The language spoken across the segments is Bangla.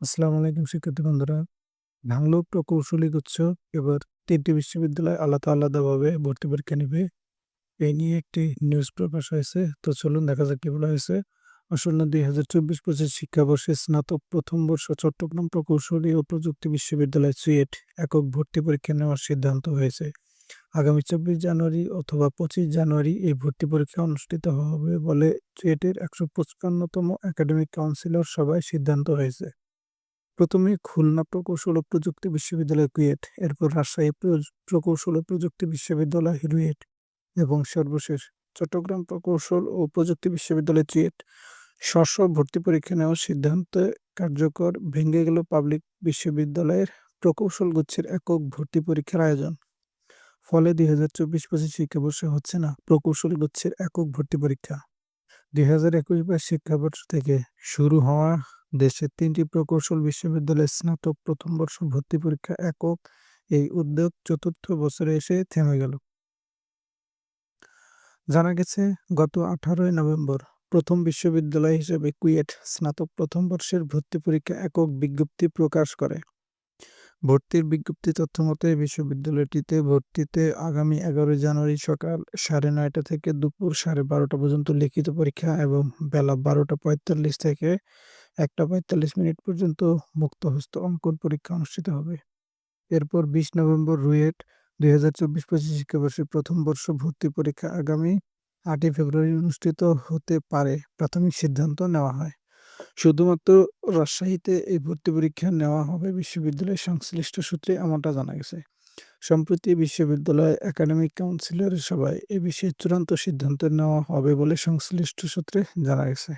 আসসালামু আলাইকুম শিক্ষার্থী বন্ধুরা। বাংলো প্রকৌশলী গুচ্ছ এবার তিনটি বিশ্ববিদ্যালয় আলাদা, আলাদাভাবে ভর্তি পরীক্ষা নিবে। এই নিয়ে একটি নিউজ প্রকাশ হয়েছে। তো চলুন দেখা যাক কি বলা হয়েছে। আসন্ন ২০২৪-২৫ শিক্ষাবর্ষে স্নাতক প্রথম বর্ষ চট্টগ্রাম প্রকৌশলী ও প্রযুক্তি বিশ্ববিদ্যালয় চুয়েট একক ভর্তি পরীক্ষা নেওয়ার সিদ্ধান্ত হয়েছে। আগামী ২৪ জানুয়ারি অথবা ২৫ জানুয়ারি এই ভর্তি পরীক্ষা অনুষ্ঠিত হবে বলে চুয়েটের ১৫৫তম একাডেমিক কাউন্সিলর সভায় সিদ্ধান্ত হয়েছে। প্রথমে খুলনা প্রকৌশল ও প্রযুক্তি বিশ্ববিদ্যালয় কুয়েট, এরপর রাজশাহী প্রকৌশল ও প্রযুক্তি বিশ্ববিদ্যালয় রুয়েট এবং সর্বশেষ চট্টগ্রাম প্রকৌশল ও প্রযুক্তি বিশ্ববিদ্যালয় চুয়েট। স্ব ভর্তি পরীক্ষা নেওয়ার সিদ্ধান্ত কার্যকর ভেঙে গেল পাবলিক বিশ্ববিদ্যালয়ের প্রকৌশল গুচ্ছের একক ভর্তি পরীক্ষার আয়োজন। ফলে দুই হাজার চব্বিশ পঁচিশ শিক্ষাবর্ষে হচ্ছে না প্রকৌশল গুচ্ছের একক ভর্তি পরীক্ষা। দুই হাজার একুশ বাইশ শিক্ষাবর্ষ থেকে শুরু হওয়া দেশের তিনটি প্রকৌশল বিশ্ববিদ্যালয়ের স্নাতক প্রথম বর্ষ ভর্তি পরীক্ষা একক এই উদ্যোগ চতুর্থ বছরে এসে থেমে গেল। জানা গেছে, গত আঠারোই নভেম্বর প্রথম বিশ্ববিদ্যালয় হিসেবে কুয়েট স্নাতক প্রথম বর্ষের ভর্তি পরীক্ষা একক বিজ্ঞপ্তি প্রকাশ করে। ভর্তির বিজ্ঞপ্তি তথ্য মতে, বিশ্ববিদ্যালয়টিতে ভর্তিতে আগামী এগারোই জানুয়ারি সকাল সাড়ে নয়টা থেকে দুপুর সাড়ে বারোটা পর্যন্ত লিখিত পরীক্ষা এবং বেলা বারোটা পঁয়তাল্লিশ থেকে একটা পঁয়তাল্লিশ মিনিট পর্যন্ত মুক্তহস্ত অঙ্কন পরীক্ষা অনুষ্ঠিত হবে। এরপর বিশ নভেম্বর রুয়েট দুই হাজার চব্বিশ পঁচিশ শিক্ষাবর্ষের প্রথম বর্ষ ভর্তি পরীক্ষা আগামী আটই ফেব্রুয়ারি অনুষ্ঠিত হতে পারে, প্রাথমিক সিদ্ধান্ত নেওয়া হয়। শুধুমাত্র রাজশাহীতে এই ভর্তি পরীক্ষা নেওয়া হবে বিশ্ববিদ্যালয়ের সংশ্লিষ্ট সূত্রে এমনটা জানা গেছে। সম্প্রতি বিশ্ববিদ্যালয় একাডেমিক কাউন্সিলরের সভায় এ বিষয়ে চূড়ান্ত সিদ্ধান্ত নেওয়া হবে বলে সংশ্লিষ্ট সূত্রে জানা গেছে।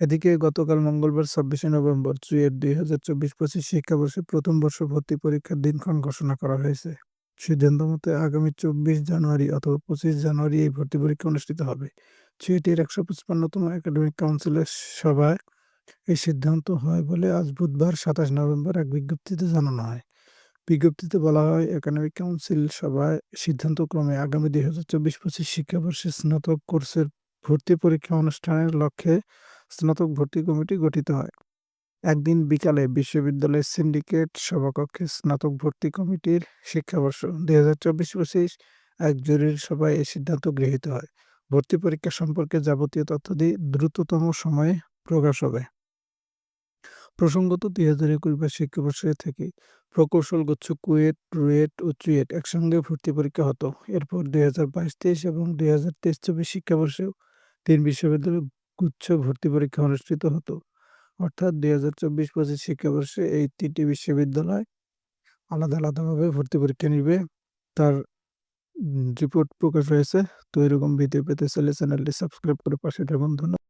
এদিকে গতকাল মঙ্গলবার ছাব্বিশে নভেম্বর চুয়েট দুই হাজার চব্বিশ পঁচিশ শিক্ষাবর্ষে প্রথম বর্ষ ভর্তি পরীক্ষার দিনক্ষণ ঘোষণা করা হয়েছে। সিদ্ধান্ত মতে আগামী চব্বিশ জানুয়ারি অথবা পঁচিশ জানুয়ারি এই ভর্তি পরীক্ষা অনুষ্ঠিত হবে। চুয়েটের একশো পঁচপান্নতম একাডেমিক কাউন্সিলের সভায় এই সিদ্ধান্ত হয় বলে আজ বুধবার সাতাশ নভেম্বর এক বিজ্ঞপ্তিতে জানানো হয়। বিজ্ঞপ্তিতে বলা হয়, একাডেমিক কাউন্সিল সভায় সিদ্ধান্ত ক্রমে আগামী দুই হাজার চব্বিশ পঁচিশ শিক্ষাবর্ষে স্নাতক কোর্সের ভর্তি পরীক্ষা অনুষ্ঠানের লক্ষ্যে স্নাতক ভর্তি কমিটি গঠিত হয়। একদিন বিকালে বিশ্ববিদ্যালয়ের সিন্ডিকেট সভাকক্ষে স্নাতক ভর্তি কমিটির শিক্ষাবর্ষ দুই হাজার চব্বিশ পঁচিশ এক জরুরি সভায় এই সিদ্ধান্ত গৃহীত হয়। ভর্তি পরীক্ষা সম্পর্কে যাবতীয় তথ্যাদি দ্রুততম সময়ে প্রকাশ হবে। প্রসঙ্গত দুই হাজার একুশ বা শিক্ষাবর্ষ থেকে প্রকৌশল, গুচ্ছ কুয়েট রুয়েট ও চুয়েট একসঙ্গে ভর্তি পরীক্ষা হতো। এরপর দুই হাজার বাইশ, তেইশ এবং দুই হাজার তেইশ, চব্বিশ শিক্ষাবর্ষেও তিন বিশ্ববিদ্যালয় গুচ্ছ ভর্তি পরীক্ষা অনুষ্ঠিত হতো। অর্থাৎ দুই হাজার চব্বিশ পঁচিশ শিক্ষাবর্ষে এই তিনটি বিশ্ববিদ্যালয় আলাদা আলাদাভাবে ভর্তি পরীক্ষা নিবে। তার রিপোর্ট প্রকাশ হয়েছে। তো এরকম ভিডিও পেতে চাইলে চ্যানেলটি সাবস্ক্রাইব করে পাশে থাকুন। ধন্যবাদ।